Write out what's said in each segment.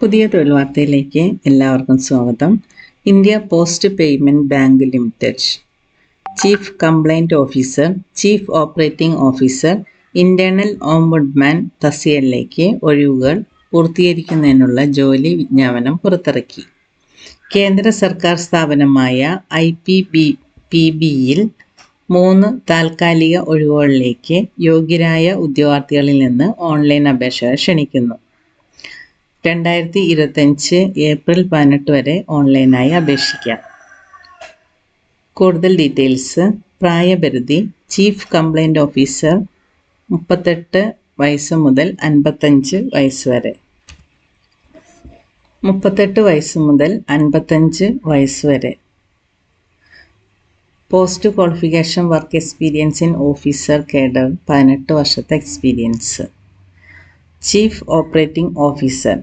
പുതിയ തൊഴിൽ വാർത്തയിലേക്ക് എല്ലാവർക്കും സ്വാഗതം. India post payment bank limited. Chief complaint officer chief operating officer internal ombudsman തസിയലിലേക്ക് ഒഴിവുകൾ പൂർത്തീകരിക്കുന്നതിനുള്ള ജോലി വിജ്ഞാപനം പുറത്തിറക്കി. കേന്ദ്ര സർക്കാർ സ്ഥാപനമായ ഐ പി ബി പി ബിയിൽ മൂന്ന് താൽക്കാലിക ഒഴിവുകളിലേക്ക് യോഗ്യരായ ഉദ്യോഗാർത്ഥികളിൽ നിന്ന് ഓൺലൈൻ അപേക്ഷ ക്ഷണിക്കുന്നു. രണ്ടായിരത്തി ഇരുപത്തഞ്ച് ഏപ്രിൽ പതിനെട്ട് വരെ ഓൺലൈനായി അപേക്ഷിക്കാം. കൂടുതൽ ഡീറ്റെയിൽസ് പ്രായപരിധി ചീഫ് കംപ്ലൈന്റ് ഓഫീസർ മുപ്പത്തെട്ട് വയസ്സ് മുതൽ അൻപത്തഞ്ച് വയസ്സ് വരെ. മുപ്പത്തെട്ട് വയസ്സ് മുതൽ അൻപത്തഞ്ച് വയസ്സ് വരെ. Post qualification work experience in officer cadre പതിനെട്ട് വർഷത്തെ എക്സ്പീരിയൻസ്. ചീഫ് ഓപ്പറേറ്റിംഗ് ഓഫീസർ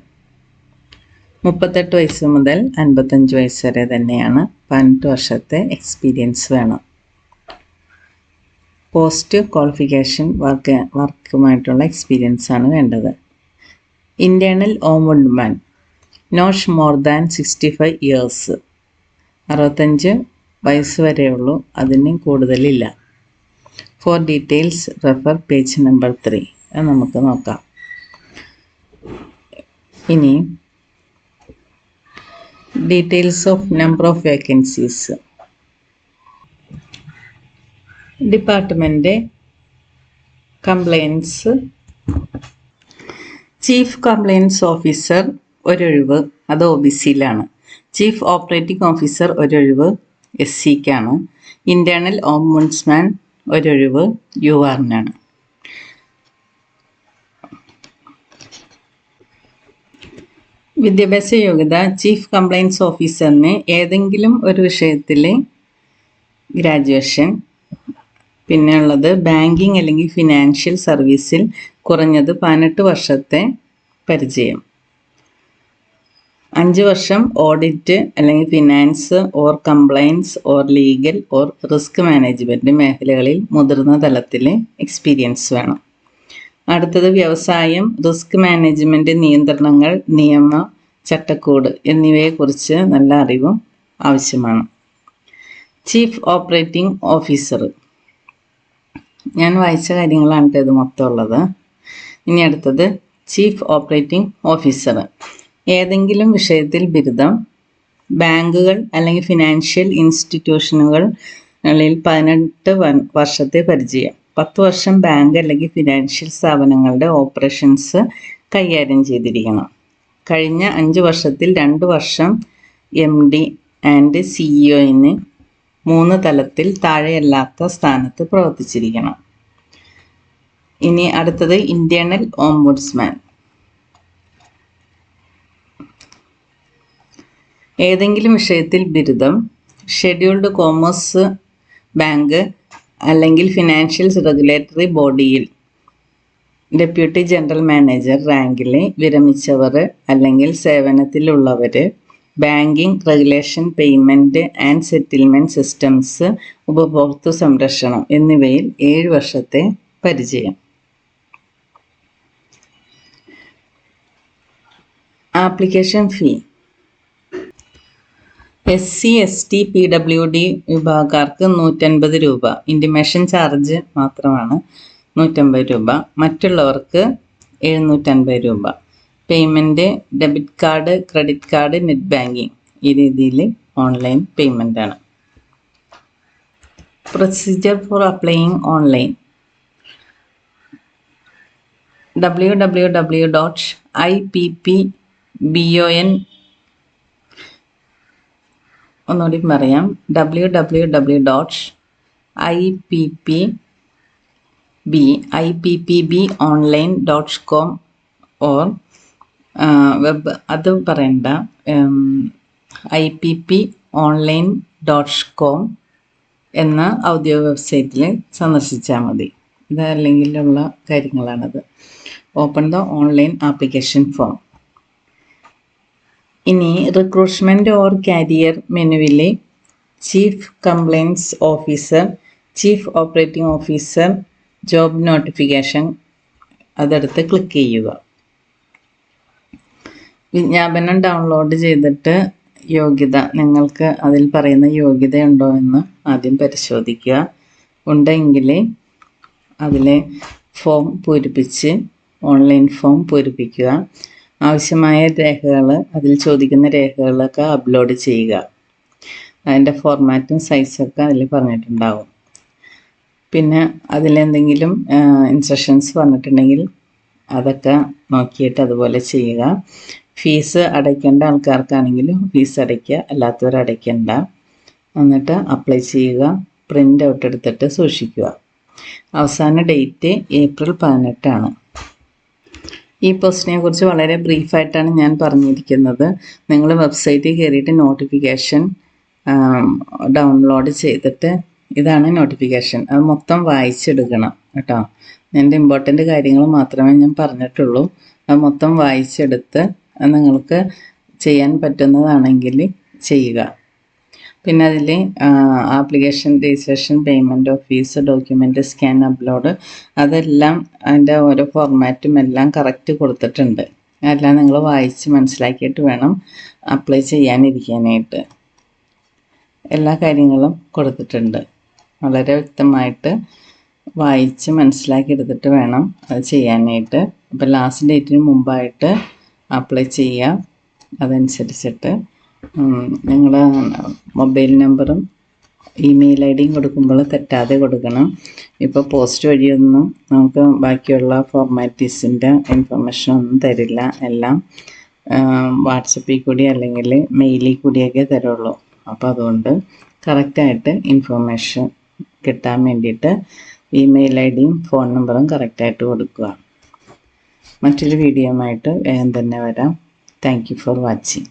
മുപ്പത്തെട്ട് വയസ്സ് മുതൽ അൻപത്തഞ്ച് വയസ്സ് വരെ തന്നെയാണ് പതിനെട്ട് വർഷത്തെ എക്സ്പീരിയൻസ് വേണം. പോസ്റ്റ് ക്വാളിഫിക്കേഷൻ വർക്ക് വർക്കുമായിട്ടുള്ള എക്സ്പീരിയൻസ് ആണ് വേണ്ടത്. Internal ombudsman not more than sixty five years അറുപത്തഞ്ച് വയസ്സ് വരെയുള്ളൂ അതിന് കൂടുതലില്ല. For details refer page number three നമുക്ക് നോക്കാം. ഇനി details of number of vacancies department compliance chief compliance officer ഒരൊഴിവ്. അത് ഒ ബി സിയിലാണ് ചീഫ് ഓപ്പറേറ്റിംഗ് ഓഫീസർ ഒരൊഴിവ്. എസ് സിക്കാണ് ഇന്റേർണൽ ഓംബുഡ്സ്മാൻ ഒരൊഴിവ്. യു ആറിനാണ് വിദ്യാഭ്യാസ യോഗ്യത ചീഫ് കംപ്ലയിൻസ് ഓഫീസറിന് ഏതെങ്കിലും ഒരു വിഷയത്തിൽ ഗ്രാജുവേഷൻ പിന്നെ ഉള്ളത് ബാങ്കിങ് അല്ലെങ്കിൽ ഫിനാൻഷ്യൽ സർവീസിൽ കുറഞ്ഞത് പതിനെട്ട് വർഷത്തെ പരിചയം. അഞ്ച് വർഷം ഓഡിറ്റ് അല്ലെങ്കിൽ finance or compliance or legal or risk management മേഖലകളിൽ മുതിർന്ന തലത്തിൽ എക്സ്പീരിയൻസ് വേണം. അടുത്തത് വ്യവസായം റിസ്ക് മാനേജ്മെന്റ് നിയന്ത്രണങ്ങൾ നിയമ ചട്ടക്കൂട് എന്നിവയെക്കുറിച്ച് നല്ല അറിവും ആവശ്യമാണ്. Chief operating officer. ഞാൻ വായിച്ച കാര്യങ്ങളാണ് ഇത് മൊത്തം ഉള്ളത്. ഇനി അടുത്തത് ചീഫ് ഓപ്പറേറ്റിംഗ് ഓഫീസർ. ഏതെങ്കിലും വിഷയത്തിൽ ബിരുദം ബാങ്കുകൾ അല്ലെങ്കിൽ ഫിനാൻഷ്യൽ ഇൻസ്റ്റിറ്റ്യൂഷനുകളിൽ പതിനെട്ട് വർഷത്തെ പരിചയം. പത്ത് വർഷം ബാങ്ക് അല്ലെങ്കിൽ ഫിനാൻഷ്യൽ സ്ഥാപനങ്ങളുടെ ഓപ്പറേഷൻസ് കൈകാര്യം ചെയ്തിരിക്കണം. കഴിഞ്ഞ അഞ്ച് വർഷത്തിൽ രണ്ട് വർഷം എം ഡി ആൻഡ് സിഇഒന് മൂന്ന് തലത്തിൽ താഴെയല്ലാത്ത സ്ഥാനത്ത് പ്രവർത്തിച്ചിരിക്കണം. ഇനി അടുത്തത് ഇന്റേണൽ ഓംബുഡ്സ്മാൻ. ഏതെങ്കിലും വിഷയത്തിൽ ബിരുദം ഷെഡ്യൂൾഡ് കോമേഴ്സ് ബാങ്ക് അല്ലെങ്കിൽ ഫിനാൻഷ്യൽ റെഗുലേറ്ററി ബോഡിയിൽ ഡെപ്യൂട്ടി ജനറൽ മാനേജർ റാങ്കിൽ വിരമിച്ചവർ അല്ലെങ്കിൽ സേവനത്തിലുള്ളവർ banking regulation payment and settlement systems ഉപഭോക്തൃ സംരക്ഷണം എന്നിവയിൽ ഏഴ് വർഷത്തെ പരിചയം. Application fee S C S T P W D വിഭാഗക്കാർക്ക് നൂറ്റൻപത് രൂപ. ഇന്റിമേഷൻ ചാർജ് മാത്രമാണ് നൂറ്റമ്പത് രൂപ. മറ്റുള്ളവർക്ക് എഴുന്നൂറ്റൻപത് രൂപ. Payment debit card credit card net banking ഈ രീതിയിൽ ഓൺലൈൻ പേയ്മെന്റ് ആണ്. Procedure for applying online W W W dot I P P B O N ഒന്നുകൂടി പറയാം. W W W dot I P P B I P P B online dot com or web അത് പറയണ്ട. I P P online dot com എന്ന ഔദ്യോഗിക വെബ്സൈറ്റിൽ സന്ദർശിച്ചാൽ മതി. ഇതല്ലെങ്കിലുള്ള കാര്യങ്ങളാണത്. Open the online application form ഇനി recruitment or career മെനുവിലെ chief compliance officer chief operating officer job notification അതെടുത്ത് ക്ലിക്ക് ചെയ്യുക. വിജ്ഞാപനം ഡൗൺലോഡ് ചെയ്തിട്ട് യോഗ്യത നിങ്ങൾക്ക് അതിൽ പറയുന്ന യോഗ്യതയുണ്ടോ എന്ന് ആദ്യം പരിശോധിക്കുക. ഉണ്ടെങ്കിൽ അതിലെ ഫോം പൂരിപ്പിച്ച് ഓൺലൈൻ ഫോം പൂരിപ്പിക്കുക. ആവശ്യമായ രേഖകൾ അതിൽ ചോദിക്കുന്ന രേഖകളൊക്കെ അപ്ലോഡ് ചെയ്യുക. അതിന്റെ ഫോർമാറ്റും സൈസൊക്കെ അതിൽ പറഞ്ഞിട്ടുണ്ടാവും. പിന്നെ അതിലെന്തെങ്കിലും ഇൻസ്ട്രക്ഷൻസ് പറഞ്ഞിട്ടുണ്ടെങ്കിൽ അതൊക്കെ നോക്കിയിട്ട് അതുപോലെ ചെയ്യുക. ഫീസ് അടയ്ക്കേണ്ട ആൾക്കാർക്കാണെങ്കിലും ഫീസ് അടയ്ക്കുക അല്ലാത്തവർ അടയ്ക്കേണ്ട. എന്നിട്ട് അപ്ലൈ ചെയ്യുക പ്രിന്റ് ഔട്ട് എടുത്തിട്ട് സൂക്ഷിക്കുക. അവസാന ഡേറ്റ് ഏപ്രിൽ പതിനെട്ടാണ്. ഈ പോസ്റ്റിനെ കുറിച്ച് വളരെ ബ്രീഫായിട്ടാണ് ഞാൻ പറഞ്ഞിരിക്കുന്നത്. നിങ്ങൾ വെബ്സൈറ്റിൽ കയറിയിട്ട് നോട്ടിഫിക്കേഷൻ ഡൗൺലോഡ് ചെയ്തിട്ട് ഇതാണ് നോട്ടിഫിക്കേഷൻ. അത് മൊത്തം വായിച്ചെടുക്കണം കേട്ടോ. എന്റെ ഇമ്പോർട്ടന്റ് കാര്യങ്ങൾ മാത്രമേ ഞാൻ പറഞ്ഞിട്ടുള്ളൂ. അത് മൊത്തം വായിച്ചെടുത്ത് നിങ്ങൾക്ക് ചെയ്യാൻ പറ്റുന്നതാണെങ്കിൽ ചെയ്യുക. പിന്നെ അതിൽ application registration payment office fees document scan upload അതെല്ലാം അതിന്റെ ഓരോ ഫോർമാറ്റും എല്ലാം കറക്റ്റ് കൊടുത്തിട്ടുണ്ട്. അതെല്ലാം നിങ്ങൾ വായിച്ച് മനസ്സിലാക്കിയിട്ട് വേണം അപ്ലൈ ചെയ്യാനിരിക്കാനായിട്ട്. എല്ലാ കാര്യങ്ങളും കൊടുത്തിട്ടുണ്ട്. വളരെ വ്യക്തമായിട്ട് വായിച്ച് മനസ്സിലാക്കി എടുത്തിട്ട് വേണം അത് ചെയ്യാനായിട്ട്. അപ്പോൾ ലാസ്റ്റ് ഡേറ്റിന് മുമ്പായിട്ട് അപ്ലൈ ചെയ്യുക. അതനുസരിച്ചിട്ട് നിങ്ങളുടെ മൊബൈൽ നമ്പറും ഇമെയിൽ ഐ ഡിയും കൊടുക്കുമ്പോൾ തെറ്റാതെ കൊടുക്കണം. ഇപ്പോൾ പോസ്റ്റ് വഴിയൊന്നും നമുക്ക് ബാക്കിയുള്ള ഫോർമാലിറ്റീസിന്റെ ഇൻഫർമേഷൻ ഒന്നും തരില്ല. എല്ലാം വാട്സപ്പിൽ കൂടി അല്ലെങ്കിൽ മെയിലിൽ കൂടിയൊക്കെ തരുള്ളൂ. അപ്പോൾ അതുകൊണ്ട് കറക്റ്റായിട്ട് ഇൻഫർമേഷൻ കിട്ടാൻ വേണ്ടിയിട്ട് ഇമെയിൽ ഐ ഡിയും ഫോൺ നമ്പറും കറക്റ്റായിട്ട് കൊടുക്കുക. മറ്റൊരു ആയിട്ട് വേഗം തന്നെ വരാം. Thank you for watching